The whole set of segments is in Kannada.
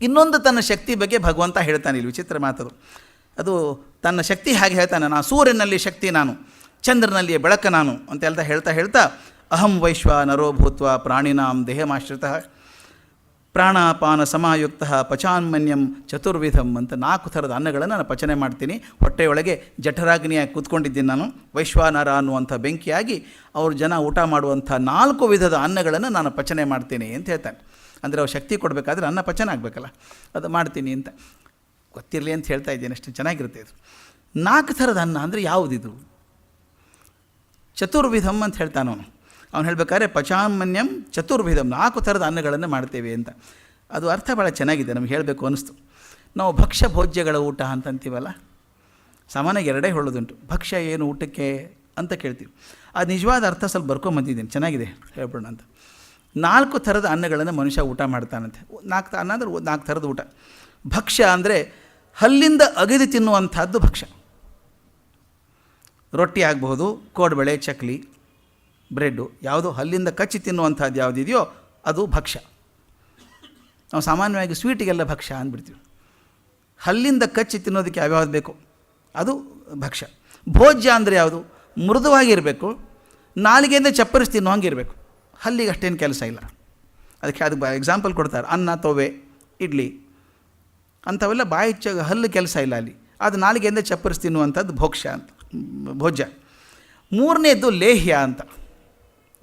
ಇನ್ನೊಂದು ತನ್ನ ಶಕ್ತಿ ಬಗ್ಗೆ ಭಗವಂತ ಹೇಳ್ತಾನೆ ಇಲ್ಲಿ ವಿಚಿತ್ರ ಮಾತದು. ಅದು ತನ್ನ ಶಕ್ತಿ ಹಾಗೆ ಹೇಳ್ತಾನೆ ನಾನು ಸೂರ್ಯನಲ್ಲಿ ಶಕ್ತಿ ನಾನು, ಚಂದ್ರನಲ್ಲಿಯೇ ಬೆಳಕ ನಾನು ಅಂತ ಹೇಳ್ತಾ ಹೇಳ್ತಾ ಹೇಳ್ತಾ ಅಹಂ ವೈಶ್ವ ನರೋಭೂತ್ವ ಪ್ರಾಣಿನಾಂ ದೇಹಮಾಶ್ರಿತಃ ಪ್ರಾಣಾಪಾನ ಸಮಾಯುಕ್ತ ಪಚಾನ್ಮನ್ಯಂ ಚತುರ್ವಿಧಂ ಅಂತ ನಾಲ್ಕು ಥರದ ಅನ್ನಗಳನ್ನು ನಾನು ಪಚನೆ ಮಾಡ್ತೀನಿ. ಹೊಟ್ಟೆಯೊಳಗೆ ಜಠರಾಗ್ನಿಯಾಗಿ ಕೂತ್ಕೊಂಡಿದ್ದೀನಿ ನಾನು, ವೈಶ್ವಾನರ ಅನ್ನುವಂಥ ಬೆಂಕಿಯಾಗಿ ಅವರು ಜನ ಊಟ ಮಾಡುವಂಥ ನಾಲ್ಕು ವಿಧದ ಅನ್ನಗಳನ್ನು ನಾನು ಪಚನೆ ಮಾಡ್ತೀನಿ ಅಂತ ಹೇಳ್ತಾನೆ. ಅಂದರೆ ಅವ್ರು ಶಕ್ತಿ ಕೊಡಬೇಕಾದ್ರೆ ಅನ್ನ ಪಚನ ಆಗಬೇಕಲ್ಲ, ಅದು ಮಾಡ್ತೀನಿ ಅಂತ. ಗೊತ್ತಿರಲಿ ಅಂತ ಹೇಳ್ತಾ ಇದ್ದೀನಿ, ಅಷ್ಟು ಚೆನ್ನಾಗಿರುತ್ತೆ ಇದು. ನಾಲ್ಕು ಥರದ ಅನ್ನ ಅಂದರೆ ಯಾವುದಿದು? ಚತುರ್ವಿಧಂ ಅಂತ ಹೇಳ್ತಾನೆ ಅವನು ಅವನು ಹೇಳ್ಬೇಕಾದ್ರೆ ಪಚಾಮನ್ಯಂ ಚತುರ್ವಿಧಂ, ನಾಲ್ಕು ಥರದ ಅನ್ನಗಳನ್ನು ಮಾಡ್ತೇವೆ ಅಂತ. ಅದು ಅರ್ಥ ಭಾಳ ಚೆನ್ನಾಗಿದೆ, ನಮ್ಗೆ ಹೇಳಬೇಕು ಅನ್ನಿಸ್ತು ನಾವು ಭಕ್ಷ್ಯ ಭೋಜ್ಯಗಳ ಊಟ ಅಂತಂತೀವಲ್ಲ, ಸಾಮಾನ್ಯವಾಗಿ ಎರಡೇ ಹೇಳೋದುಂಟು ಭಕ್ಷ್ಯ ಏನು ಊಟಕ್ಕೆ ಅಂತ ಕೇಳ್ತೀವಿ. ಅದು ನಿಜವಾದ ಅರ್ಥ ಸ್ವಲ್ಪ ಬರ್ಕೊಂಬಂದಿದ್ದೀನಿ, ಚೆನ್ನಾಗಿದೆ, ಹೇಳ್ಬಿಡೋಣ ಅಂತ. ನಾಲ್ಕು ಥರದ ಅನ್ನಗಳನ್ನು ಮನುಷ್ಯ ಊಟ ಮಾಡ್ತಾನಂತೆ. ನಾಲ್ಕು ಅನ್ನ ಅಂದರೆ ನಾಲ್ಕು ಥರದ ಊಟ. ಭಕ್ಷ್ಯ ಅಂದರೆ ಹಲ್ಲಿಂದ ಅಗೆದು ತಿನ್ನುವಂಥದ್ದು ಭಕ್ಷ್ಯ. ರೊಟ್ಟಿ ಆಗಬಹುದು, ಕೋಡ್ಬಳೆ, ಚಕ್ಲಿ, ಬ್ರೆಡ್ಡು, ಯಾವುದು ಹಲ್ಲಿಂದ ಕಚ್ಚಿ ತಿನ್ನುವಂಥದ್ದು ಯಾವುದಿದೆಯೋ ಅದು ಭಕ್ಷ್ಯ. ನಾವು ಸಾಮಾನ್ಯವಾಗಿ ಸ್ವೀಟಿಗೆಲ್ಲ ಭಕ್ಷ್ಯ ಅಂದ್ಬಿಡ್ತೀವಿ. ಹಲ್ಲಿಂದ ಕಚ್ಚಿ ತಿನ್ನೋದಕ್ಕೆ ಯಾವ್ಯಾವ್ದು ಬೇಕು? ಅದು ಭಕ್ಷ್ಯ. ಭೋಜ್ಯ ಅಂದರೆ ಯಾವುದು? ಮೃದುವಾಗಿರಬೇಕು. ನಾಲಿಗೆಯಿಂದ ಚಪ್ಪರಿಸಿ ತಿನ್ನೋ ಇರಬೇಕು ಹಲ್ಲಿಗೆ ಅಷ್ಟೇನು ಕೆಲಸ ಇಲ್ಲ. ಅದಕ್ಕೆ ಅದಕ್ಕೆ ಎಕ್ಸಾಂಪಲ್ ಕೊಡ್ತಾರೆ. ಅನ್ನ, ತೊವೆ, ಇಡ್ಲಿ. ಅಂಥವೆಲ್ಲ ಬಾಯಿ ಚ ಹಲ್ಲು ಕೆಲಸ ಇಲ್ಲ ಅಲ್ಲಿ. ಅದು ನಾಲಿಗೆಯಿಂದ ಚಪ್ಪರಿಸಿ ತಿನ್ನುವಂಥದ್ದು ಭೋಕ್ಷ ಅಂತ. ಭೋಜ್ಯ. ಮೂರನೇದು ಲೇಹ್ಯ ಅಂತ.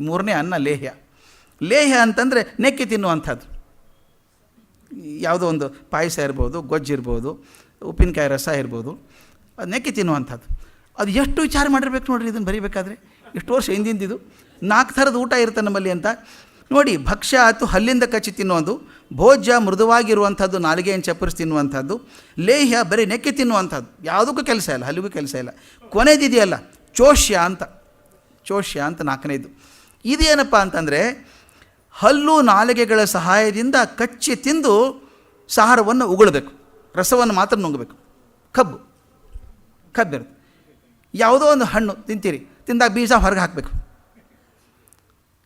ಮೂರನೇ ಅನ್ನ ಲೇಹ್ಯ. ಲೇಹ್ಯ ಅಂತಂದರೆ ನೆಕ್ಕಿ ತಿನ್ನುವಂಥದ್ದು. ಯಾವುದೋ ಒಂದು ಪಾಯಸ ಇರ್ಬೋದು ಗೊಜ್ಜಿರ್ಬೋದು ಉಪ್ಪಿನಕಾಯಿ ರಸ ಇರ್ಬೋದು. ಅದು ನೆಕ್ಕಿ ತಿನ್ನುವಂಥದ್ದು. ಅದು ಎಷ್ಟು ವಿಚಾರ ಮಾಡಿರ್ಬೇಕು ನೋಡಿರಿ ಇದನ್ನು ಬರೀಬೇಕಾದ್ರೆ. ಎಷ್ಟು ವರ್ಷ ಹಿಂದಿಂದಿದು ನಾಲ್ಕು ಥರದ ಊಟ ಇರುತ್ತೆ ನಮ್ಮಲ್ಲಿ ಅಂತ. ನೋಡಿ, ಭಕ್ಷ್ಯ ಆಯ್ತು, ಹಲ್ಲಿಂದ ಕಚ್ಚಿ ತಿನ್ನೋದು ಭೋಜ್ಯ ಮೃದುವಾಗಿರುವಂಥದ್ದು ನಾಲಿಗೆಯನ್ನು ಚಪ್ಪರಿಸಿ ತಿನ್ನುವಂಥದ್ದು, ಲೇಹ್ಯ ಬರೀ ನೆಕ್ಕಿ ತಿನ್ನುವಂಥದ್ದು, ಯಾವುದಕ್ಕೂ ಕೆಲಸ ಇಲ್ಲ ಹಲ್ಲಿಗೂ ಕೆಲಸ ಇಲ್ಲ. ಕೊನೆದಿದೆಯಲ್ಲ ಚೋಷ್ಯ ಅಂತ. ಚೋಷ್ಯ ಅಂತ ನಾಲ್ಕನೇದು. ಇದೇನಪ್ಪ ಅಂತಂದರೆ, ಹಲ್ಲು ನಾಲಿಗೆಗಳ ಸಹಾಯದಿಂದ ಕಚ್ಚಿ ತಿಂದು ಸಾರವನ್ನು ಉಗುಳಬೇಕು. ರಸವನ್ನು ಮಾತ್ರ ನುಂಗಬೇಕು. ಕಬ್ಬು. ಕಬ್ಬಿರುತ್ತೆ ಯಾವುದೋ ಒಂದು ಹಣ್ಣು ತಿಂತೀರಿ, ತಿಂದಾಗ ಬೀಜ ಹೊರಗೆ ಹಾಕಬೇಕು.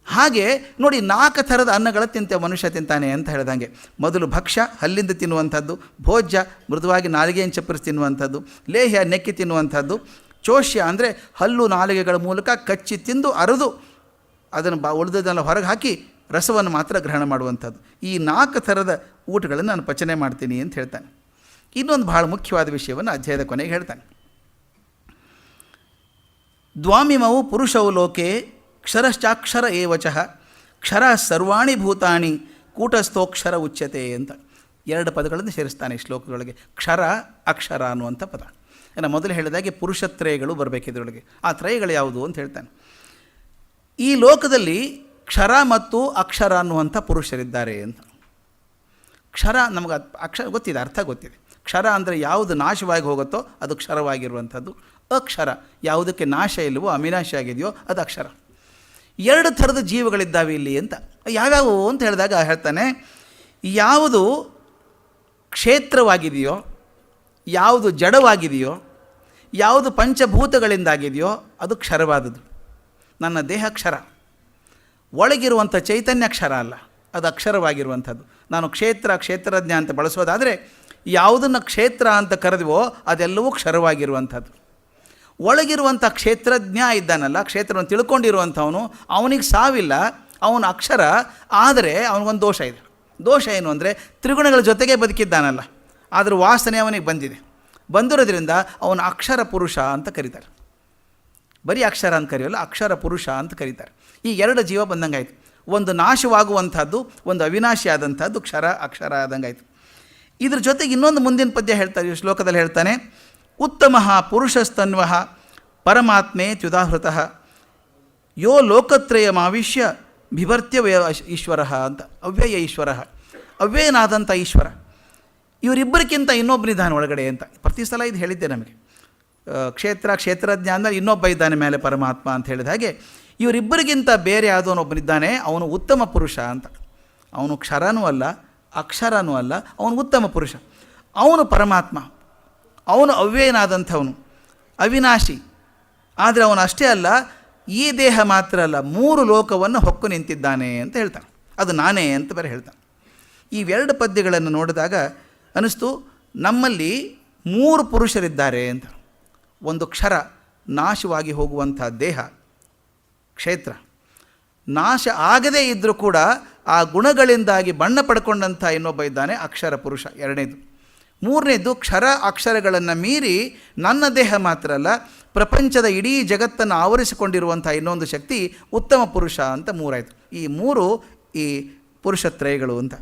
ಹಾಗೆ ನೋಡಿ ನಾಲ್ಕು ಥರದ ಅನ್ನಗಳ ತಿಂತೆ ಮನುಷ್ಯ ತಿಂತಾನೆ ಅಂತ ಹೇಳಿದಂಗೆ. ಮೊದಲು ಭಕ್ಷ್ಯ, ಹಲ್ಲಿಂದ ತಿನ್ನುವಂಥದ್ದು, ಭೋಜ್ಯ, ಮೃದುವಾಗಿ ನಾಲಿಗೆಯನ್ನು ಚಪ್ಪರಿಸಿ ತಿನ್ನುವಂಥದ್ದು, ಲೇಹ್ಯ, ನೆಕ್ಕಿ ತಿನ್ನುವಂಥದ್ದು, ಚೋಷ್ಯ ಅಂದರೆ ಹಲ್ಲು ನಾಲಿಗೆಗಳ ಮೂಲಕ ಕಚ್ಚಿ ತಿಂದು ಅರೆದು ಅದನ್ನು ಬಾ ಉಳಿದದನ್ನು ಹೊರಗೆ ಹಾಕಿ ರಸವನ್ನು ಮಾತ್ರ ಗ್ರಹಣ ಮಾಡುವಂಥದ್ದು. ಈ ನಾಲ್ಕು ಥರದ ಊಟಗಳನ್ನು ನಾನು ಪಚನೆ ಮಾಡ್ತೀನಿ ಅಂತ ಹೇಳ್ತಾನೆ. ಇನ್ನೊಂದು ಭಾಳ ಮುಖ್ಯವಾದ ವಿಷಯವನ್ನು ಅಧ್ಯಾಯದ ಕೊನೆಗೆ ಹೇಳ್ತಾನೆ. ದ್ವಾಮಿಮವು ಪುರುಷವು ಲೋಕೆ ಕ್ಷರಶ್ಚಾಕ್ಷರ ಏವಚಃ, ಕ್ಷರ ಸರ್ವಾಣಿ ಭೂತಾನಿ ಕೂಟಸ್ಥೋಕ್ಷರ ಉಚ್ಯತೆ ಅಂತ ಎರಡು ಪದಗಳನ್ನು ಸೇರಿಸ್ತಾನೆ ಶ್ಲೋಕದೊಳಗೆ. ಕ್ಷರ, ಅಕ್ಷರ ಅನ್ನುವಂಥ ಪದ. ಏನ, ಮೊದಲು ಹೇಳಿದಾಗೆ ಪುರುಷತ್ರಯಗಳು ಬರಬೇಕು ಇದರೊಳಗೆ ಆ ತ್ರಯಗಳು ಯಾವುದು ಅಂತ ಹೇಳ್ತಾನೆ. ಈ ಲೋಕದಲ್ಲಿ ಕ್ಷರ ಮತ್ತು ಅಕ್ಷರ ಅನ್ನುವಂಥ ಪುರುಷರಿದ್ದಾರೆ ಅಂತ. ಕ್ಷರ ನಮಗೆ ಅಕ್ಷರ ಗೊತ್ತಿದೆ, ಅರ್ಥ ಗೊತ್ತಿದೆ. ಕ್ಷರ ಅಂದರೆ ಯಾವುದು ನಾಶವಾಗಿ ಹೋಗುತ್ತೋ ಅದು ಕ್ಷರವಾಗಿರುವಂಥದ್ದು. ಅಕ್ಷರ ಯಾವುದಕ್ಕೆ ನಾಶ ಇಲ್ಲವೋ, ಅವಿನಾಶ ಆಗಿದೆಯೋ ಅದು ಅಕ್ಷರ. ಎರಡು ಥರದ ಜೀವಗಳಿದ್ದಾವೆ ಇಲ್ಲಿ ಅಂತ. ಯಾವ್ಯಾವು ಅಂತ ಹೇಳಿದಾಗ ಹೇಳ್ತಾನೆ, ಯಾವುದು ಕ್ಷೇತ್ರವಾಗಿದೆಯೋ, ಯಾವುದು ಜಡವಾಗಿದೆಯೋ, ಯಾವುದು ಪಂಚಭೂತಗಳಿಂದಾಗಿದೆಯೋ, ಅದು ಕ್ಷರವಾದದ್ದು. ನನ್ನ ದೇಹ ಕ್ಷರ. ಒಳಗಿರುವಂಥ ಚೈತನ್ಯ ಕ್ಷರ ಅಲ್ಲ, ಅದು ಅಕ್ಷರವಾಗಿರುವಂಥದ್ದು. ನಾನು ಕ್ಷೇತ್ರ, ಕ್ಷೇತ್ರಜ್ಞ ಅಂತ ಬಳಸೋದಾದರೆ, ಯಾವುದನ್ನು ಕ್ಷೇತ್ರ ಅಂತ ಕರೆದಿವೋ ಅದೆಲ್ಲವೂ ಕ್ಷರವಾಗಿರುವಂಥದ್ದು. ಒಳಗಿರುವಂಥ ಕ್ಷೇತ್ರಜ್ಞ ಇದ್ದಾನಲ್ಲ, ಕ್ಷೇತ್ರವನ್ನು ತಿಳ್ಕೊಂಡಿರುವಂಥವನು, ಅವನಿಗೆ ಸಾವಿಲ್ಲ, ಅವನ ಅಕ್ಷರ, ಆದರೆ ಅವನಿಗೊಂದು ದೋಷ ಇದೆ. ದೋಷ ಏನು ಅಂದರೆ, ತ್ರಿಗುಣಗಳ ಜೊತೆಗೆ ಬದುಕಿದ್ದಾನಲ್ಲ, ಆದರೂ ವಾಸನೆ ಅವನಿಗೆ ಬಂದಿದೆ. ಬಂದಿರೋದ್ರಿಂದ ಅವನ ಅಕ್ಷರ ಪುರುಷ ಅಂತ ಕರೀತಾರೆ. ಬರೀ ಅಕ್ಷರ ಅಂತ ಕರೆಯೋಲ್ಲ, ಅಕ್ಷರ ಪುರುಷ ಅಂತ ಕರೀತಾರೆ. ಈ ಎರಡು ಜೀವ ಬಂದಂಗಾಯಿತು. ಒಂದು ನಾಶವಾಗುವಂಥದ್ದು, ಒಂದು ಅವಿನಾಶಿ ಆದಂಥದ್ದು, ಕ್ಷರ ಅಕ್ಷರ ಆದಂಗಾಯಿತು. ಇದ್ರ ಜೊತೆಗೆ ಇನ್ನೊಂದು ಮುಂದಿನ ಪದ್ಯ ಹೇಳ್ತಾರೆ, ಈ ಶ್ಲೋಕದಲ್ಲಿ ಹೇಳ್ತಾನೆ, ಉತ್ತಮ ಪುರುಷಸ್ತನ್ವ. ಪರಮಾತ್ಮೆ ತ್ಯುದಾಹೃತಃ. ಯೋ ಲೋಕತ್ರಯಮಾವಿಶ್ಯ ಬಿಭರ್ತ್ಯ ಈಶ್ವರ ಅಂತ, ಅವ್ಯಯ ಈಶ್ವರ, ಅವ್ಯಯನಾದಂಥ ಈಶ್ವರ. ಇವರಿಬ್ಬರಿಗಿಂತ ಇನ್ನೊಬ್ಬನಿದ್ದಾನೆ ಒಳಗಡೆ ಅಂತ. ಪ್ರತಿ ಸಲ ಇದು ಹೇಳಿದ್ದೆ ನಮಗೆ. ಕ್ಷೇತ್ರ ಕ್ಷೇತ್ರಜ್ಞ ಅಂದರೆ ಇನ್ನೊಬ್ಬ ಇದ್ದಾನೆ ಮೇಲೆ ಪರಮಾತ್ಮ ಅಂತ ಹೇಳಿದ ಹಾಗೆ, ಇವರಿಬ್ಬರಿಗಿಂತ ಬೇರೆ ಯಾವುದೋನೊಬ್ಬನಿದ್ದಾನೆ ಅವನು ಉತ್ತಮ ಪುರುಷ ಅಂತ. ಅವನು ಕ್ಷರನೂ ಅಲ್ಲ, ಅಕ್ಷರನೂ ಅಲ್ಲ, ಅವನು ಉತ್ತಮ ಪುರುಷ. ಅವನು ಪರಮಾತ್ಮ. ಅವನು ಅವ್ಯಯನಾದಂಥವನು. ಅವಿನಾಶಿ. ಆದರೆ ಅವನು ಅಷ್ಟೇ ಅಲ್ಲ, ಈ ದೇಹ ಮಾತ್ರ ಅಲ್ಲ, ಮೂರು ಲೋಕವನ್ನು ಹೊಕ್ಕು ನಿಂತಿದ್ದಾನೆ ಅಂತ ಹೇಳ್ತಾನೆ. ಅದು ನಾನೇ ಅಂತ ಬೇರೆ ಹೇಳ್ತಾನೆ. ಇವೆರಡು ಪದ್ಯಗಳನ್ನು ನೋಡಿದಾಗ ಅನ್ನಿಸ್ತು ನಮ್ಮಲ್ಲಿ ಮೂರು ಪುರುಷರಿದ್ದಾರೆ ಅಂತ. ಒಂದು ಕ್ಷರ, ನಾಶವಾಗಿ ಹೋಗುವಂಥ ದೇಹ, ಕ್ಷೇತ್ರ. ನಾಶ ಆಗದೇ ಇದ್ದರೂ ಕೂಡ ಆ ಗುಣಗಳಿಂದಾಗಿ ಬಣ್ಣ ಪಡ್ಕೊಂಡಂಥ ಇನ್ನೊಬ್ಬ ಇದ್ದಾನೆ ಅಕ್ಷರ ಪುರುಷ, ಎರಡನೇದು. ಮೂರನೇದು ಕ್ಷರ ಅಕ್ಷರಗಳನ್ನು ಮೀರಿ ನನ್ನ ದೇಹ ಮಾತ್ರ ಅಲ್ಲ, ಪ್ರಪಂಚದ ಇಡೀ ಜಗತ್ತನ್ನು ಆವರಿಸಿಕೊಂಡಿರುವಂಥ ಇನ್ನೊಂದು ಶಕ್ತಿ ಉತ್ತಮ ಪುರುಷ ಅಂತ ಮೂರಾಯಿತು. ಈ ಮೂರು ಈ ಪುರುಷತ್ರಯಗಳು ಅಂತ.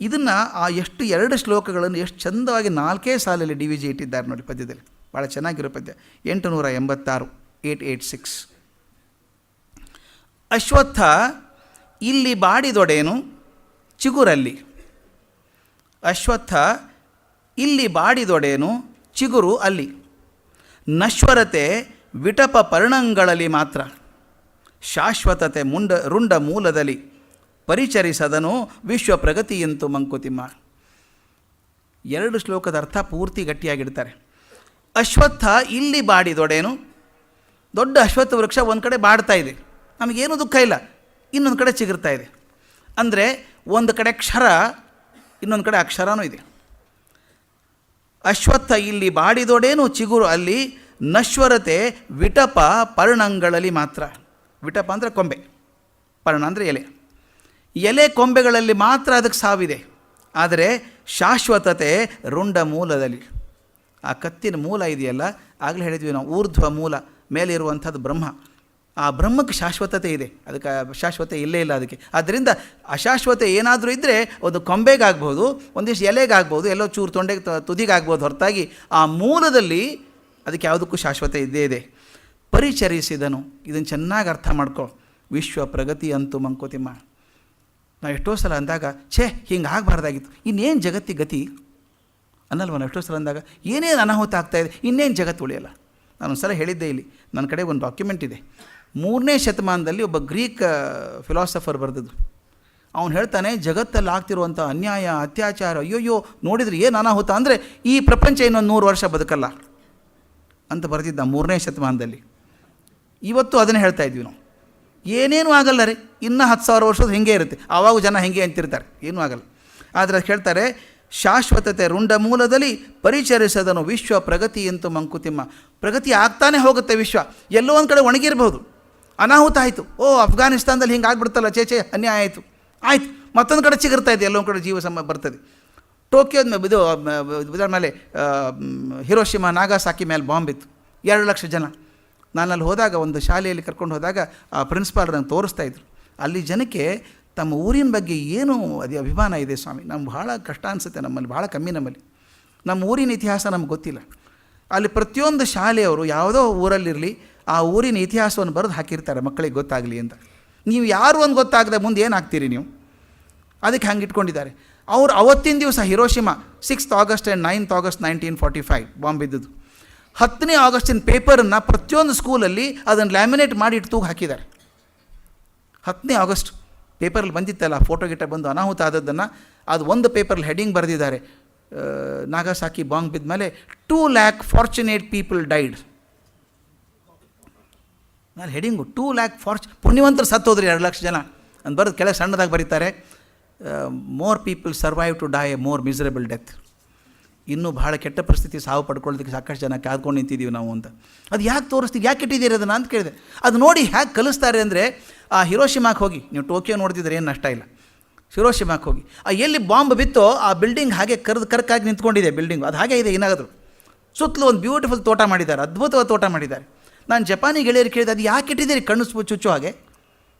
ಇದನ್ನು ಆ ಎಷ್ಟು ಎರಡು ಶ್ಲೋಕಗಳನ್ನು ಎಷ್ಟು ಚಂದವಾಗಿ ನಾಲ್ಕೇ ಸಾಲಲ್ಲಿ ಡಿ ವಿ ಜಿ ಇಟ್ಟಿದ್ದಾರೆ ನೋಡಿ ಪದ್ಯದಲ್ಲಿ. ಭಾಳ ಚೆನ್ನಾಗಿರೋ ಪದ್ಯ. ಎಂಟು ನೂರ ಎಂಬತ್ತಾರು ಏಯ್ಟ್ ಏಯ್ಟ್ ಸಿಕ್ಸ್. ಅಶ್ವತ್ಥ, ಇಲ್ಲಿ ಬಾಡಿದೊಡೇನು? ಚಿಗುರಲ್ಲಿ. ಅಶ್ವತ್ಥ ಇಲ್ಲಿ ಬಾಡಿದೊಡೇನು ಚಿಗುರು ಅಲ್ಲಿ. ನಶ್ವರತೆ ವಿಟಪ ಪರ್ಣಂಗಳಲ್ಲಿ ಮಾತ್ರ. ಶಾಶ್ವತತೆ ಮುಂಡ ರುಂಡ ಮೂಲದಲ್ಲಿ ಪರಿಚರಿಸದನು ವಿಶ್ವ ಪ್ರಗತಿಯಂತು ಮಂಕುತಿಮ್ಮ. ಎರಡು ಶ್ಲೋಕದ ಅರ್ಥ ಪೂರ್ತಿ ಗಟ್ಟಿಯಾಗಿಡ್ತಾರೆ. ಅಶ್ವತ್ಥ ಇಲ್ಲಿ ಬಾಡಿದೊಡೇನು ದೊಡ್ಡ ಅಶ್ವತ್ಥ ವೃಕ್ಷ ಒಂದು ಕಡೆ ಬಾಡ್ತಾ ಇದೆ. ನಮಗೇನು ದುಃಖ ಇಲ್ಲ. ಇನ್ನೊಂದು ಕಡೆ ಚಿಗುರ್ತಾ ಇದೆ. ಅಂದರೆ ಒಂದು ಕಡೆ ಕ್ಷರ ಇನ್ನೊಂದು ಕಡೆ ಅಕ್ಷರನೂ ಇದೆ. ಅಶ್ವತ್ಥ ಇಲ್ಲಿ ಬಾಡಿದೊಡೇನು ಚಿಗುರು ಅಲ್ಲಿ ನಶ್ವರತೆ ವಿಟಪ ಪರ್ಣಂಗಳಲ್ಲಿ ಮಾತ್ರ. ವಿಟಪ ಅಂದರೆ ಕೊಂಬೆ. ಪರ್ಣ ಅಂದರೆ ಎಲೆ. ಎಲೆ ಕೊಂಬೆಗಳಲ್ಲಿ ಮಾತ್ರ ಅದಕ್ಕೆ ಸಾವಿದೆ. ಆದರೆ ಶಾಶ್ವತತೆ ರುಂಡ ಮೂಲದಲ್ಲಿ. ಆ ಕತ್ತಿನ ಮೂಲ ಇದೆಯಲ್ಲ? ಆಗಲೇ ಹೇಳಿದ್ವಿ ನಾವು, ಊರ್ಧ್ವ ಮೂಲ, ಮೇಲಿರುವಂಥದ್ದು ಬ್ರಹ್ಮ. ಆ ಬ್ರಹ್ಮಕ್ಕೆ ಶಾಶ್ವತತೆ ಇದೆ. ಅದಕ್ಕೆ ಶಾಶ್ವತೆ ಇಲ್ಲೇ ಇಲ್ಲ ಅದಕ್ಕೆ. ಆದ್ದರಿಂದ ಅಶಾಶ್ವತೆ ಏನಾದರೂ ಇದ್ದರೆ ಒಂದು ಕೊಂಬೆಗಾಗ್ಬೋದು, ಒಂದಿಷ್ಟು ಎಲೆಗಾಗ್ಬೋದು, ಎಲ್ಲೋ ಚೂರು ತೊಂಡೆಗೆ ತುದಿಗಾಗ್ಬೋದು ಹೊರತಾಗಿ ಆ ಮೂಲದಲ್ಲಿ ಅದಕ್ಕೆ ಯಾವುದಕ್ಕೂ ಶಾಶ್ವತೆ ಇದ್ದೇ ಇದೆ. ಪರಿಚರಿಸಿದನು. ಇದನ್ನು ಚೆನ್ನಾಗಿ ಅರ್ಥ ಮಾಡ್ಕೊ. ವಿಶ್ವ ಪ್ರಗತಿ ಅಂತು ಮಂಕೋತಿಮ್ಮ. ನಾವು ಎಷ್ಟೋ ಸಲ ಅಂದಾಗ, ಛೇ, ಹಿಂಗೆ ಆಗಬಾರ್ದಾಗಿತ್ತು. ಇನ್ನೇನು ಜಗತ್ತಿ ಗತಿ? ಅನ್ನಲ್ವ ನಾವು ಎಷ್ಟೋ ಸಲ ಅಂದಾಗ, ಏನೇನು ಅನಾಹುತ ಆಗ್ತಾಯಿದೆ ಇನ್ನೇನು ಜಗತ್ತು ಉಳಿಯಲ್ಲ. ನಾನು ಸಲ ಹೇಳಿದ್ದೆ ಇಲ್ಲಿ. ನನ್ನ ಕಡೆ ಒಂದು ಡಾಕ್ಯುಮೆಂಟ್ ಇದೆ. ಮೂರನೇ ಶತಮಾನದಲ್ಲಿ ಒಬ್ಬ ಗ್ರೀಕ್ ಫಿಲಾಸಫರ್ ಬರೆದಿದ್ರು. ಅವನು ಹೇಳ್ತಾನೆ, ಜಗತ್ತಲ್ಲಿ ಆಗ್ತಿರುವಂಥ ಅನ್ಯಾಯ, ಅತ್ಯಾಚಾರ, ಅಯ್ಯೋಯ್ಯೋ, ನೋಡಿದರೆ ಏನು ಅನಾಹುತ ಅಂದರೆ ಈ ಪ್ರಪಂಚ ಇನ್ನೊಂದು ನೂರು ವರ್ಷ ಬದುಕಲ್ಲ ಅಂತ ಬರೆದಿದ್ದ ಮೂರನೇ ಶತಮಾನದಲ್ಲಿ. ಇವತ್ತು ಅದನ್ನು ಹೇಳ್ತಾ ಇದ್ವಿ ನಾವು. ಏನೇನು ಆಗಲ್ಲ ರೀ. ಇನ್ನೂ ಹತ್ತು ಸಾವಿರ ವರ್ಷದ ಹಿಂಗೆ ಇರುತ್ತೆ. ಆವಾಗ ಜನ ಹಿಂಗೆ ಅಂತಿರ್ತಾರೆ. ಏನೂ ಆಗಲ್ಲ. ಆದರೆ ಹೇಳ್ತಾರೆ, ಶಾಶ್ವತತೆ ರುಂಡ ಮೂಲದಲ್ಲಿ ಪರಿಚರಿಸದನು ವಿಶ್ವ ಪ್ರಗತಿ ಎಂತು ಮಂಕುತಿಮ್ಮ. ಪ್ರಗತಿ ಆಗ್ತಾನೆ ಹೋಗುತ್ತೆ ವಿಶ್ವ. ಎಲ್ಲೋ ಒಂದು ಕಡೆ ಒಣಗಿರ್ಬೋದು ಅನಾಹುತ ಆಯಿತು. ಓ, ಅಫ್ಘಾನಿಸ್ತಾನದಲ್ಲಿ ಹಿಂಗೆ ಆಗ್ಬಿಡ್ತಲ್ಲ ಚೇಚೆ ಅನ್ಯಾಯ ಆಯಿತು. ಆಯ್ತು. ಮತ್ತೊಂದು ಕಡೆ ಚಿಗುರ್ತಾ ಇದೆ ಎಲ್ಲೊಂದು ಕಡೆ ಜೀವ ಸಮ ಬರ್ತದೆ. ಟೋಕಿಯೋದ ಮೇಲೆ ಇದು ಇದರ ಮೇಲೆ ಹಿರೋಶಿಮ ನಾಗಾಸಾಕಿ ಮೇಲೆ ಬಾಂಬ್ ಇತ್ತು. ಎರಡು ಲಕ್ಷ ಜನ. ನಾನು ಅಲ್ಲಿ ಹೋದಾಗ, ಒಂದು ಶಾಲೆಯಲ್ಲಿ ಕರ್ಕೊಂಡು ಹೋದಾಗ, ಆ ಪ್ರಿನ್ಸಿಪಾಲ್ ನಂಗೆ ತೋರಿಸ್ತಾ ಇದ್ರು. ಅಲ್ಲಿ ಜನಕ್ಕೆ ತಮ್ಮ ಊರಿನ ಬಗ್ಗೆ ಏನು ಅದೇ ಅಭಿಮಾನ ಇದೆ ಸ್ವಾಮಿ? ನಮ್ಗೆ ಭಾಳ ಕಷ್ಟ ಅನಿಸುತ್ತೆ ನಮ್ಮಲ್ಲಿ, ಭಾಳ ಕಮ್ಮಿ ನಮ್ಮಲ್ಲಿ. ನಮ್ಮ ಊರಿನ ಇತಿಹಾಸ ನಮ್ಗೆ ಗೊತ್ತಿಲ್ಲ. ಅಲ್ಲಿ ಪ್ರತಿಯೊಂದು ಶಾಲೆಯವರು ಯಾವುದೋ ಊರಲ್ಲಿರಲಿ ಆ ಊರಿನ ಇತಿಹಾಸವನ್ನು ಬರೆದು ಹಾಕಿರ್ತಾರೆ, ಮಕ್ಕಳಿಗೆ ಗೊತ್ತಾಗಲಿ ಅಂತ. ನೀವು ಯಾರು ಒಂದು ಗೊತ್ತಾಗದೆ ಮುಂದೆ ಏನು ಆಗ್ತೀರಿ ನೀವು? ಅದಕ್ಕೆ ಹಂಗೆ ಇಟ್ಕೊಂಡಿದ್ದಾರೆ. ಅವ್ರು ಅವತ್ತಿನ ದಿವಸ Hiroshima sixth August and ninth August nineteen forty five bomb ಬಿದ್ದದ್ದು. ಹತ್ತನೇ ಆಗಸ್ಟಿನ ಪೇಪರನ್ನು ಪ್ರತಿಯೊಂದು ಸ್ಕೂಲಲ್ಲಿ ಅದನ್ನು ಲ್ಯಾಮಿನೇಟ್ ಮಾಡಿ ಇಟ್ಟು ತೂಗು ಹಾಕಿದ್ದಾರೆ. ಹತ್ತನೇ ಆಗಸ್ಟ್ ಪೇಪರಲ್ಲಿ ಬಂದಿತ್ತಲ್ಲ ಫೋಟೋ ಗಿಟ್ಟ ಬಂದು ಅನಾಹುತ ಆದದ್ದನ್ನು ಅದು ಒಂದು ಪೇಪರಲ್ಲಿ ಹೆಡಿಂಗ್ ಬರೆದಿದ್ದಾರೆ. ನಾಗಾಸಾಕಿ ಬಾಂಬ್ ಬಿದ್ದ ಮೇಲೆ two lakh fortunate people died ನಾನು ಹೆಡಿಂಗು ಟೂ ಲ್ಯಾಕ್ ಫಾರ್ಚ್ ಪುಣ್ಯವಂತರು ಸತ್ತೋದ್ರಿ ಎರಡು ಲಕ್ಷ ಜನ. ಅಂತ ಬರೆದು ಕೆಳಗೆ ಸಣ್ಣದಾಗಿ ಬರೀತಾರೆ more people survive to die more miserable death ಇನ್ನೂ ಭಾಳ ಕೆಟ್ಟ ಪರಿಸ್ಥಿತಿ ಸಾವು ಪಡ್ಕೊಳ್ಳೋದಕ್ಕೆ ಸಾಕಷ್ಟು ಜನ ಕಾದ್ಕೊಂಡು ನಿಂತಿದ್ದೀವಿ ನಾವು ಅಂತ. ಅದು ಯಾಕೆ ತೋರಿಸ್ತೀವಿ ಯಾಕೆ ಇಟ್ಟಿದ್ದೀರಿ ಅದನ್ನು ಅಂತ ಕೇಳಿದೆ. ಅದು ನೋಡಿ ಹ್ಯಾಕ್ ಕಲಿಸ್ತಾರೆ ಅಂದರೆ, ಆ ಹಿರೋಶಿಮಾಕ್ಕೆ ಹೋಗಿ, ನೀವು ಟೋಕಿಯೋ ನೋಡ್ತಿದ್ರೆ ಏನು ನಷ್ಟ ಇಲ್ಲ. ಹಿರೋಶಿಮಾಕ್ಕೆ ಹೋಗಿ, ಆ, ಎಲ್ಲಿ ಬಾಂಬ್ ಬಿತ್ತೋ ಆ ಬಿಲ್ಡಿಂಗ್ ಹಾಗೆ ಕರೆದು ಕರ್ಕಾಗಿ ನಿಂತ್ಕೊಂಡಿದೆ ಬಿಲ್ಡಿಂಗ್, ಅದು ಹಾಗೆ ಇದೆ, ಏನಾದರೂ? ಸುತ್ತಲೂ ಒಂದು ಬ್ಯೂಟಿಫುಲ್ ತೋಟ ಮಾಡಿದ್ದಾರೆ, ಅದ್ಭುತವಾದ ತೋಟ ಮಾಡಿದ್ದಾರೆ. ನಾನು ಜಪಾನಿ ಗೆಳೆಯರು ಕೇಳಿದೆ ಅದು ಯಾಕೆ ಇಟ್ಟಿದ್ದೀರಿ? ಕಣ್ಣು ಚುಚ್ಚು ಹಾಗೆ.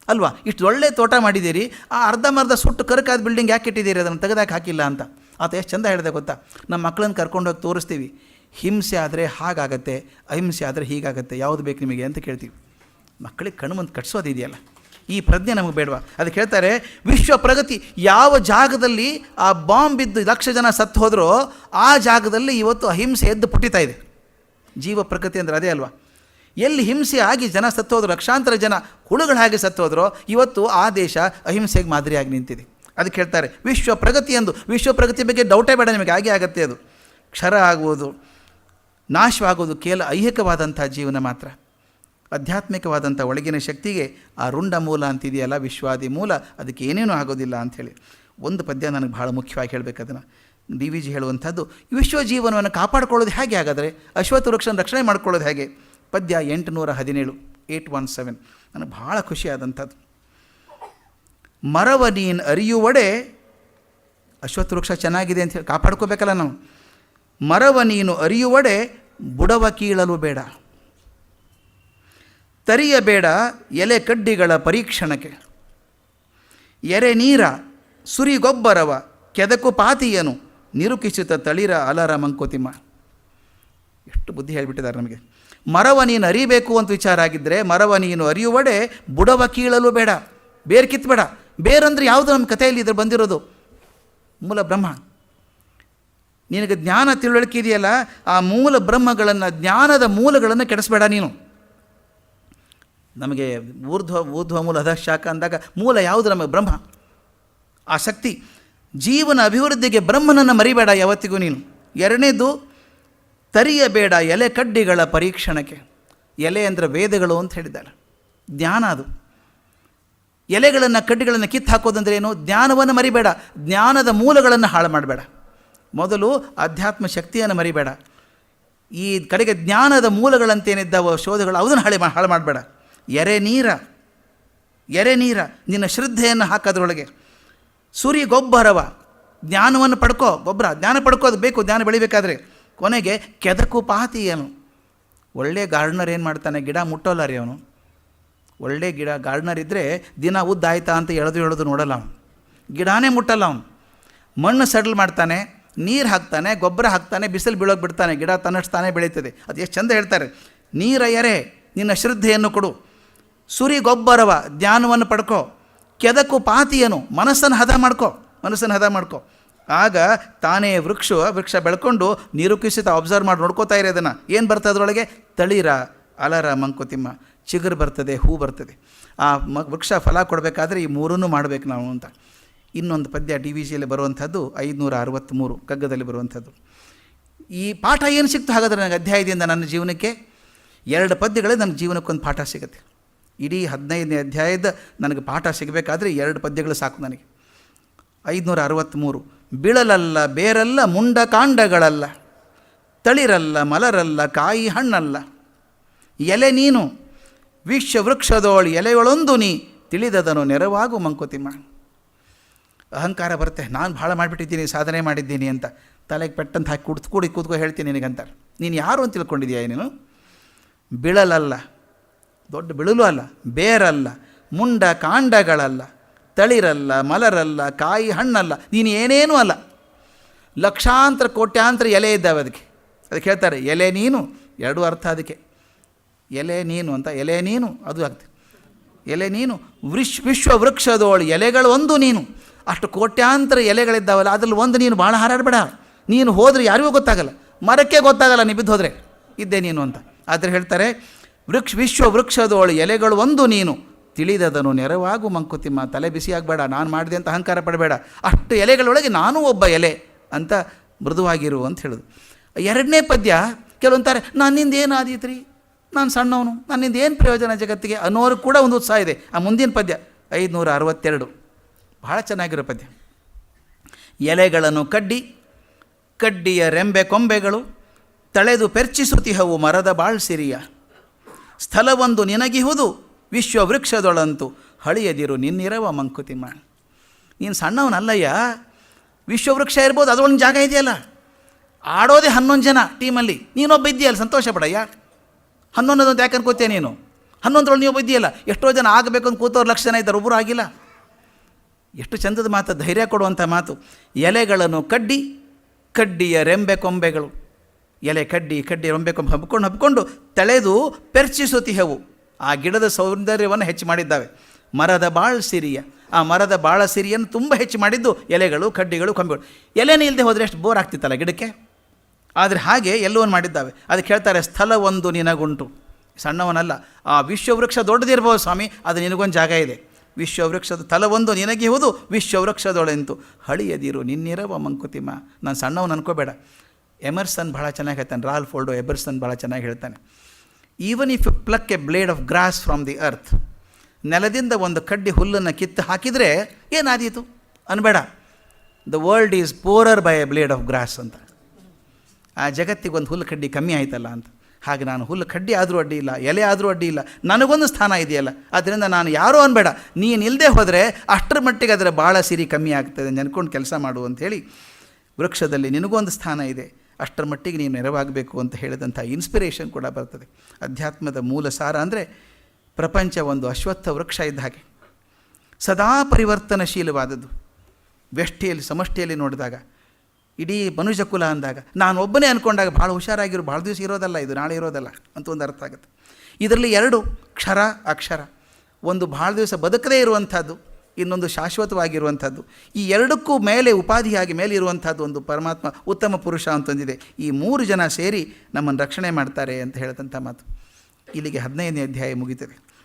ಅಲ್ವಾ? ಇಷ್ಟು ಒಳ್ಳೆ ತೋಟ ಮಾಡಿದ್ದೀರಿ. ಆ ಅರ್ಧಂಬರ್ಧ ಸುಟ್ಟು ಕರಕಾದ ಬಿಲ್ಡಿಂಗ್ ಯಾಕೆ ಇಟ್ಟಿದ್ದೀರಿ? ಅದನ್ನು ತೆಗೆದಾಕೆ ಹಾಕಿಲ್ಲ ಅಂತ. ಆತ ಎಷ್ಟು ಚಂದ ಹೇಳಿದೆ ಗೊತ್ತಾ? ನಮ್ಮ ಮಕ್ಕಳನ್ನು ಕರ್ಕೊಂಡೋಗಿ ತೋರಿಸ್ತೀವಿ. ಹಿಂಸೆ ಆದರೆ ಹಾಗಾಗತ್ತೆ, ಅಹಿಂಸೆ ಆದರೆ ಹೀಗಾಗತ್ತೆ. ಯಾವುದು ಬೇಕು ನಿಮಗೆ ಅಂತ ಕೇಳ್ತೀವಿ. ಮಕ್ಕಳಿಗೆ ಕಣ್ಣು ಮುಂದೆ ಕಟ್ಸೋದಿದೆಯಲ್ಲ. ಈ ಪ್ರಜ್ಞೆ ನಮಗೆ ಬೇಡವಾ? ಅದಕ್ಕೆ ಹೇಳ್ತಾರೆ ವಿಶ್ವ ಪ್ರಗತಿ ಯಾವ ಜಾಗದಲ್ಲಿ ಆ ಬಾಂಬ್ ಬಿದ್ದು ಲಕ್ಷ ಜನ ಸತ್ತು ಹೋದರೂ ಆ ಜಾಗದಲ್ಲಿ ಇವತ್ತು ಅಹಿಂಸೆ ಎದ್ದು ಪುಟ್ಟಿತಾ ಇದೆ. ಜೀವ ಪ್ರಗತಿ ಅಂದರೆ ಅದೇ ಅಲ್ವಾ? ಎಲ್ಲಿ ಹಿಂಸೆ ಆಗಿ ಜನ ಸತ್ತೋದ್ರು, ಲಕ್ಷಾಂತರ ಜನ ಹುಳುಗಳ ಹಾಗೆ ಸತ್ತೋದ್ರೋ, ಇವತ್ತು ಆ ದೇಶ ಅಹಿಂಸೆಗೆ ಮಾದರಿಯಾಗಿ ನಿಂತಿದೆ. ಅದಕ್ಕೆ ಹೇಳ್ತಾರೆ, ವಿಶ್ವ ಪ್ರಗತಿ ಎಂದು. ವಿಶ್ವ ಪ್ರಗತಿ ಬಗ್ಗೆ ಡೌಟೇ ಬೇಡ ನಿಮಗೆ, ಹಾಗೆ ಆಗತ್ತೆ ಅದು. ಕ್ಷರ ಆಗುವುದು, ನಾಶವಾಗುವುದು ಕೇವಲ ಐಹಿಕವಾದಂಥ ಜೀವನ ಮಾತ್ರ. ಆಧ್ಯಾತ್ಮಿಕವಾದಂಥ ಒಳಗಿನ ಶಕ್ತಿಗೆ ಆ ರುಂಡ ಮೂಲ ಅಂತಿದೆಯಲ್ಲ, ವಿಶ್ವಾದಿ ಮೂಲ, ಅದಕ್ಕೆ ಏನೇನೂ ಆಗೋದಿಲ್ಲ ಅಂಥೇಳಿ. ಒಂದು ಪದ್ಯ ನನಗೆ ಭಾಳ ಮುಖ್ಯವಾಗಿ ಹೇಳಬೇಕು ಅದನ್ನು. ಡಿ ವಿ ಜಿ ಹೇಳುವಂಥದ್ದು, ವಿಶ್ವ ಜೀವನವನ್ನು ಕಾಪಾಡಿಕೊಳ್ಳೋದು ಹೇಗೆ ಹಾಗಾದರೆ ಅಶ್ವತ್ಥ ವೃಕ್ಷನ ರಕ್ಷಣೆ ಮಾಡ್ಕೊಳ್ಳೋದು ಹೇಗೆ? ಪದ್ಯ ಎಂಟುನೂರ ಹದಿನೇಳು, ಏಟ್ ಒನ್ ಸೆವೆನ್. ನನಗೆ ಭಾಳ ಖುಷಿಯಾದಂಥದ್ದು. ಮರವ ನೀನು ಅರಿಯುವಡೆ ಅಶ್ವತ್ಥ ವೃಕ್ಷ ಚೆನ್ನಾಗಿದೆ ಅಂತ ಹೇಳಿ ಕಾಪಾಡ್ಕೋಬೇಕಲ್ಲ ನಾವು. ಮರವ ನೀನು ಅರಿಯುವಡೆ, ಬುಡವ ಕೀಳಲು ಬೇಡ. ತರಿಯಬೇಡ ಎಲೆ ಕಡ್ಡಿಗಳ ಪರೀಕ್ಷಣಕ್ಕೆ. ಎರೆ ನೀರ ಸುರಿಗೊಬ್ಬರವ ಕೆದಕು ಪಾತಿಯನು, ನಿರುಕಿಸಿತ ತಳಿರ ಅಲರ ಮಂಕುತಿಮ್ಮ. ಎಷ್ಟು ಬುದ್ಧಿ ಹೇಳಿಬಿಟ್ಟಿದ್ದಾರೆ ನಮಗೆ. ಮರವ ನೀನು ಅರಿಬೇಕು ಅಂತ ವಿಚಾರ ಆಗಿದ್ದರೆ ಮರವ ನೀನು ಅರಿಯುವಡೆ ಬುಡವ ಕೀಳಲು ಬೇಡ, ಬೇರೆ ಕಿತ್ಬೇಡ. ಬೇರಂದ್ರೆ ಯಾವುದು ನಮ್ಮ ಕಥೆಯಲ್ಲಿ ಇದ್ರೆ ಬಂದಿರೋದು? ಮೂಲ ಬ್ರಹ್ಮ. ನಿನಗೆ ಜ್ಞಾನ ತಿಳುವಳಿಕೆ ಇದೆಯಲ್ಲ, ಆ ಮೂಲ ಬ್ರಹ್ಮಗಳನ್ನು, ಜ್ಞಾನದ ಮೂಲಗಳನ್ನು ಕೆಡಿಸ್ಬೇಡ ನೀನು. ನಮಗೆ ಊರ್ಧ್ವ ಊರ್ಧ್ವ ಮೂಲ ಶಾಖ ಅಂದಾಗ ಮೂಲ ಯಾವುದು ನಮಗೆ? ಬ್ರಹ್ಮ. ಆ ಶಕ್ತಿ. ಜೀವನ ಅಭಿವೃದ್ಧಿಗೆ ಬ್ರಹ್ಮನನ್ನು ಮರಿಬೇಡ ಯಾವತ್ತಿಗೂ ನೀನು. ಎರಡನೇದು ತರಿಯಬೇಡ ಎಲೆ ಕಡ್ಡಿಗಳ ಪರೀಕ್ಷಣಕ್ಕೆ. ಎಲೆ ಅಂದರೆ ವೇದಗಳು ಅಂತ ಹೇಳಿದ್ದಾರೆ. ಜ್ಞಾನ ಅದು. ಎಲೆಗಳನ್ನು ಕಡ್ಡಿಗಳನ್ನು ಕಿತ್ತು ಹಾಕೋದಂದ್ರೆ ಏನು? ಜ್ಞಾನವನ್ನು ಮರಿಬೇಡ. ಜ್ಞಾನದ ಮೂಲಗಳನ್ನು ಹಾಳು ಮಾಡಬೇಡ. ಮೊದಲು ಅಧ್ಯಾತ್ಮ ಶಕ್ತಿಯನ್ನು ಮರಿಬೇಡ. ಈ ಕಡೆಗೆ ಜ್ಞಾನದ ಮೂಲಗಳಂತೇನಿದ್ದಾವೋ ಶೋಧಗಳು ಅದನ್ನು ಹಾಳೆ ಮಾ, ಹಾಳು ಮಾಡಬೇಡ. ಎರೆ ನೀರ. ಎರೆ ನೀರ. ನಿನ್ನ ಶ್ರದ್ಧೆಯನ್ನು ಹಾಕೋದ್ರೊಳಗೆ ಸೂರ್ಯ ಗೊಬ್ಬರವ. ಜ್ಞಾನವನ್ನು ಪಡ್ಕೋ. ಗೊಬ್ಬರ. ಜ್ಞಾನ ಪಡ್ಕೋದು ಬೇಕು. ಜ್ಞಾನ ಬೆಳಿಬೇಕಾದ್ರೆ. ಕೊನೆಗೆ ಕೆದಕು ಪಾತಿ ಏನು ಒಳ್ಳೆ ಗಾರ್ಡ್ನರ್ ಏನು ಮಾಡ್ತಾನೆ? ಗಿಡ ಮುಟ್ಟೋಲ್ಲ ರೀ ಅವನು. ಒಳ್ಳೆ ಗಿಡ, ಗಾರ್ಡ್ನರ್ ಇದ್ದರೆ ದಿನ ಉದ್ದಾಯ್ತಾ ಅಂತ ಎಳೆದು ಎಳೆದು ನೋಡಲ್ಲ ಅವನು. ಗಿಡನೇ ಮುಟ್ಟಲ್ಲ ಅವನು. ಮಣ್ಣು ಸಡಲ್ ಮಾಡ್ತಾನೆ, ನೀರು ಹಾಕ್ತಾನೆ, ಗೊಬ್ಬರ ಹಾಕ್ತಾನೆ, ಬಿಸಿಲು ಬೀಳೋಕೆ ಬಿಡ್ತಾನೆ, ಗಿಡ ತನ್ನಷ್ಟು ತಾನೇ ಬೆಳೀತದೆ. ಅದು ಎಷ್ಟು ಚಂದ ಹೇಳ್ತಾರೆ. ನೀರ ಎರೆ ನಿನ್ನ ಶ್ರದ್ಧೆಯನ್ನು ಕೊಡು. ಸುರಿ ಗೊಬ್ಬರವ ಜ್ಞಾನವನ್ನು ಪಡ್ಕೋ. ಕೆದಕು ಪಾತಿಯನು, ಮನಸ್ಸನ್ನು ಹದ ಮಾಡ್ಕೋ. ಮನಸ್ಸನ್ನು ಹದ ಮಾಡ್ಕೋ. ಆಗ ತಾನೇ ವೃಕ್ಷ ವೃಕ್ಷ ಬೆಳ್ಕೊಂಡು ನಿರೂಪಿಸಿತ ಅಬ್ಸರ್ವ್ ಮಾಡಿ ನೋಡ್ಕೋತಾ ಇರೋ ಅದನ್ನು. ಏನು ಬರ್ತದೆ ಅದರೊಳಗೆ? ತಳಿರ, ಅಲರ, ಮಂಕುತಿಮ್ಮ. ಚಿಗುರು ಬರ್ತದೆ, ಹೂ ಬರ್ತದೆ. ಆ ಮ, ವೃಕ್ಷ ಫಲ ಕೊಡಬೇಕಾದ್ರೆ ಈ ಮೂರನ್ನು ಮಾಡಬೇಕು ನಾವು ಅಂತ. ಇನ್ನೊಂದು ಪದ್ಯ ಡಿ ವಿ ಜಿಯಲ್ಲಿ ಬರುವಂಥದ್ದು ಐದುನೂರ ಅರವತ್ತ್ಮೂರು ಕಗ್ಗದಲ್ಲಿ ಬರುವಂಥದ್ದು. ಈ ಪಾಠ ಏನು ಸಿಕ್ತು ಹಾಗಾದರೆ ನನಗೆ ಅಧ್ಯಾಯದಿಂದ ನನ್ನ ಜೀವನಕ್ಕೆ? ಎರಡು ಪದ್ಯಗಳೇ ನನ್ನ ಜೀವನಕ್ಕೊಂದು ಪಾಠ ಸಿಗುತ್ತೆ. ಇಡೀ ಹದಿನೈದನೇ ಅಧ್ಯಾಯದ ನನಗೆ ಪಾಠ ಸಿಗಬೇಕಾದ್ರೆ ಎರಡು ಪದ್ಯಗಳು ಸಾಕು ನನಗೆ. ಐದುನೂರ ಅರವತ್ತ್ಮೂರು ಬಿಳಲಲ್ಲ, ಬೇರಲ್ಲ, ಮುಂಡ ಕಾಂಡಗಳಲ್ಲ, ತಳಿರಲ್ಲ, ಮಲರಲ್ಲ, ಕಾಯಿ ಹಣ್ಣಲ್ಲ. ಎಲೆ ನೀನು ವಿಶ್ವ ವೃಕ್ಷದೋಳು ಎಲೆಗಳೊಂದು ನೀ, ತಿಳಿದದನು ನೆರವಾಗು ಮಂಕುತಿಮ್ಮ. ಅಹಂಕಾರ ಬರುತ್ತೆ, ನಾನು ಭಾಳ ಮಾಡಿಬಿಟ್ಟಿದ್ದೀನಿ, ಸಾಧನೆ ಮಾಡಿದ್ದೀನಿ ಅಂತ. ತಲೆಗೆ ಪೆಟ್ಟಂತ ಹಾಕಿ ಕುಡ್ತು ಕೂಡಿ ಕೂತ್ಕೊ ಹೇಳ್ತೀನಿ ನಿನಗಂತಾರೆ. ನೀನು ಯಾರು ಅಂತ ತಿಳ್ಕೊಂಡಿದ್ಯಾ ನೀನು? ಬಿಳಲಲ್ಲ, ದೊಡ್ಡ ಬಿಳಲು ಅಲ್ಲ, ಬೇರಲ್ಲ, ಮುಂಡ ಕಾಂಡಗಳಲ್ಲ. ತಳಿರಲ್ಲ, ಮಲರಲ್ಲ, ಕಾಯಿ ಹಣ್ಣಲ್ಲ, ನೀನು ಏನೇನೂ ಅಲ್ಲ. ಲಕ್ಷಾಂತರ, ಕೋಟ್ಯಾಂತರ ಎಲೆ ಇದ್ದಾವೆ ಅದಕ್ಕೆ. ಅದಕ್ಕೆ ಹೇಳ್ತಾರೆ, ಎಲೆ ನೀನು, ಎರಡು ಅರ್ಥ ಅದಕ್ಕೆ. ಎಲೆ ನೀನು ಅಂತ, ಎಲೆ ನೀನು, ಅದು ಆಗ್ತದೆ. ಎಲೆ ನೀನು, ವಿಶ್, ವಿಶ್ವ ವೃಕ್ಷದೋಳು, ಎಲೆಗಳು ಒಂದು ನೀನು. ಅಷ್ಟು ಕೋಟ್ಯಾಂತರ ಎಲೆಗಳಿದ್ದಾವಲ್ಲ, ಅದ್ರಲ್ಲಿ ಒಂದು ನೀನು ಭಾಳ ಹಾರಾಡಬೇಡ ನೀನು ಹೋದರೆ ಯಾರಿಗೂ ಗೊತ್ತಾಗಲ್ಲ. ಮರಕ್ಕೆ ಗೊತ್ತಾಗಲ್ಲ, ನೀ ಹೋದರೆ. ಇದ್ದೆ ನೀನು ಅಂತ. ಆದರೆ ಹೇಳ್ತಾರೆ, ವೃಕ್ಷ, ವಿಶ್ವ ವೃಕ್ಷದೋಳು, ಎಲೆಗಳು ಒಂದು ನೀನು. ತಿಳಿದದನು ನೆರವಾಗು ಮಂಕುತಿಮ್ಮ, ತಲೆ ಬಿಸಿಯಾಗಬೇಡ ನಾನು ಮಾಡಿದೆ ಅಂತ ಅಹಂಕಾರ ಪಡಬೇಡ. ಅಷ್ಟು ಎಲೆಗಳೊಳಗೆ ನಾನೂ ಒಬ್ಬ ಎಲೆ ಅಂತ ಮೃದುವಾಗಿರು ಅಂತ ಹೇಳೋದು. ಎರಡನೇ ಪದ್ಯ ಕೆಲವೊಂತಾರೆ ನನ್ನಿಂದ ಏನು ಆದೀತ್ರಿ? ನಾನು ಸಣ್ಣವನು, ನನ್ನಿಂದ ಏನು ಪ್ರಯೋಜನ ಜಗತ್ತಿಗೆ ಅನ್ನೋರು ಕೂಡ ಒಂದು ಉತ್ಸಾಹ ಇದೆ. ಆ ಮುಂದಿನ ಪದ್ಯ ಐದುನೂರ ಅರವತ್ತೆರಡು ಬಹಳ ಚೆನ್ನಾಗಿರೋ ಪದ್ಯ. ಎಲೆಗಳನ್ನು ಕಡ್ಡಿ, ಕಡ್ಡಿಯ ರೆಂಬೆ ಕೊಂಬೆಗಳು, ತಳೆದು ಪೆರ್ಚಿಸುತ್ತಿಹವು ಮರದ ಬಾಳ್ಸಿರಿಯ ಸ್ಥಳವೊಂದು ನಿನಗಿಹುದು ವಿಶ್ವ ವೃಕ್ಷದೊಳಂತು ಹಳಿಯದಿರು ನಿನ್ನಿರವ ಮಂಕುತಿಮ್ಮ. ನೀನು ಸಣ್ಣವನಲ್ಲಯ್ಯ, ವಿಶ್ವವೃಕ್ಷ ಇರ್ಬೋದು ಅದೊಂದು ಜಾಗ ಇದೆಯಲ್ಲ. ಆಡೋದೇ ಹನ್ನೊಂದು ಜನ ಟೀಮಲ್ಲಿ. ನೀನೊಬ್ಬ ಇದೆಯಲ್ಲ ಸಂತೋಷ ಪಡಯ್ಯ. ಹನ್ನೊಂದು ಅಂತ ಯಾಕೆ ಅನ್ಕೋತೀಯ ನೀನು? ಹನ್ನೊಂದರೊಳಗೆ ನೀವು ಇದೆಯಲ್ಲ ಎಷ್ಟೋ ಜನ ಆಗಬೇಕು ಅಂತ ಕೂತವ್ರು ಲಕ್ಷ ಜನ ಇದ್ದಾರೆ ಒಬ್ಬರು ಆಗಿಲ್ಲ. ಎಷ್ಟು ಚಂದದ ಮಾತು, ಧೈರ್ಯ ಕೊಡುವಂಥ ಮಾತು. ಎಲೆಗಳನ್ನು ಕಡ್ಡಿ, ಕಡ್ಡಿಯ ರೆಂಬೆ ಕೊಂಬೆಗಳು. ಎಲೆ ಕಡ್ಡಿ ಕಡ್ಡಿ ರೆಂಬೆ ಕೊಂಬೆ ಹಬ್ಕೊಂಡು ಹಬ್ಕೊಂಡು, ತಳೆದು ಪೆರ್ಚಿಸುತ್ತಿಹವು ಆ ಗಿಡದ ಸೌಂದರ್ಯವನ್ನು ಹೆಚ್ಚು ಮಾಡಿದ್ದಾವೆ. ಮರದ ಬಾಳ್ ಸಿರಿಯ. ಆ ಮರದ ಬಾಳ ಸಿರಿಯನ್ನು ತುಂಬ ಹೆಚ್ಚು ಮಾಡಿದ್ದು ಎಲೆಗಳು, ಕಡ್ಡಿಗಳು, ಕೊಂಬೆಗಳು. ಎಲೆನೇ ಇಲ್ಲದೆ ಹೋದರೆ ಎಷ್ಟು ಬೋರ್ ಆಗ್ತಿತ್ತಲ್ಲ ಗಿಡಕ್ಕೆ? ಆದರೆ ಹಾಗೆ ಎಲ್ಲವನ್ನು ಮಾಡಿದ್ದಾವೆ. ಅದಕ್ಕೆ ಹೇಳ್ತಾರೆ ಸ್ಥಳ ಒಂದು ನಿನಗುಂಟು. ಸಣ್ಣವನಲ್ಲ. ಆ ವಿಶ್ವವೃಕ್ಷ ದೊಡ್ಡದಿರ್ಬೋದು ಸ್ವಾಮಿ, ಅದು ನಿನಗೊಂದು ಜಾಗ ಇದೆ. ವಿಶ್ವವೃಕ್ಷದ ತಲವೊಂದು ನಿನಗಿಹುದು, ವಿಶ್ವವೃಕ್ಷದೊಳೆಂತು. ಹಳಿಯದಿರು ನಿನ್ನಿರವ ಮಂಕುತಿಮ್ಮ. ನಾನು ಸಣ್ಣವನು ಅನ್ಕೋಬೇಡ. ಎಮರ್ಸನ್ ಭಾಳ ಚೆನ್ನಾಗಿ ಹೇಳ್ತಾನೆ ರಾಲ್ ಫೋಲ್ಡೋ ಎಬರ್ಸನ್ ಭಾಳ ಚೆನ್ನಾಗಿ ಹೇಳ್ತಾನೆ. Even if you pluck a blade of grass from the earth ನೆಲದಿಂದ ಒಂದು ಕಡ್ಡಿ ಹುಲ್ಲನ್ನು ಕಿತ್ತು ಹಾಕಿದರೆ ಏನಾದೀತು? ಅನ್ಬೇಡ. The world is poorer by a blade of grass ಅಂತ. ಆ ಜಗತ್ತಿಗೆ ಒಂದು ಹುಲ್ಲು ಕಡ್ಡಿ ಕಮ್ಮಿ ಆಯ್ತಲ್ಲ ಅಂತ. ಹಾಗೆ ನಾನು ಹುಲ್ಲು ಕಡ್ಡಿ ಆದರೂ ಅಡ್ಡಿ ಇಲ್ಲ, ಎಲೆ ಆದರೂ ಅಡ್ಡಿ ಇಲ್ಲ, ನನಗೊಂದು ಸ್ಥಾನ ಇದೆಯಲ್ಲ. ಅದರಿಂದ ನಾನು ಯಾರೋ ಅನ್ಬೇಡ. ನೀನು ಇಲ್ಲದೆ ಹೋದರೆ ಅಷ್ಟರ ಮಟ್ಟಿಗೆ ಅದರ ಭಾಳ ಸಿರಿ ಕಮ್ಮಿ ಆಗ್ತದೆ ನೆನ್ಕೊಂಡು ಕೆಲಸ ಮಾಡು ಅಂಥೇಳಿ ವೃಕ್ಷದಲ್ಲಿ ನಿನಗೊಂದು ಸ್ಥಾನ ಇದೆ. ಅಷ್ಟರ ಮಟ್ಟಿಗೆ ನೀವು ನೆರವಾಗಬೇಕು ಅಂತ ಹೇಳಿದಂಥ ಇನ್ಸ್ಪಿರೇಷನ್ ಕೂಡ ಬರ್ತದೆ. ಅಧ್ಯಾತ್ಮದ ಮೂಲ ಸಾರ ಅಂದರೆ ಪ್ರಪಂಚ ಒಂದು ಅಶ್ವತ್ಥ ವೃಕ್ಷ ಇದ್ದ ಹಾಗೆ. ಸದಾ ಪರಿವರ್ತನಶೀಲವಾದದ್ದು. ವ್ಯಷ್ಟಿಯಲ್ಲಿ ಸಮಷ್ಟಿಯಲ್ಲಿ ನೋಡಿದಾಗ, ಇಡೀ ಮನುಜ ಕುಲ ಅಂದಾಗ, ನಾನು ಒಬ್ಬನೇ ಅಂದ್ಕೊಂಡಾಗ ಭಾಳ ಹುಷಾರಾಗಿರು, ಭಾಳ ದಿವಸ ಇರೋದಲ್ಲ ಇದು, ನಾಳೆ ಇರೋದಲ್ಲ ಅಂತ ಒಂದು ಅರ್ಥ ಆಗುತ್ತೆ. ಇದರಲ್ಲಿ ಎರಡು ಕ್ಷರ, ಅಕ್ಷರ. ಒಂದು ಭಾಳ ದಿವಸ ಬದುಕದೇ ಇರುವಂಥದ್ದು ಇನ್ನೊಂದು ಶಾಶ್ವತವಾಗಿರುವಂಥದ್ದು. ಈ ಎರಡಕ್ಕೂ ಮೇಲೆ ಉಪಾಧಿಯಾಗಿ ಮೇಲೆ ಇರುವಂಥದ್ದು ಒಂದು ಪರಮಾತ್ಮ, ಉತ್ತಮ ಪುರುಷ ಅಂತಂದಿದೆ. ಈ ಮೂರು ಜನ ಸೇರಿ ನಮ್ಮನ್ನು ರಕ್ಷಣೆ ಮಾಡ್ತಾರೆ ಅಂತ ಹೇಳಿದಂಥ ಮಾತು. ಇಲ್ಲಿಗೆ ಹದಿನೈದನೇ ಅಧ್ಯಾಯ ಮುಗಿತದೆ.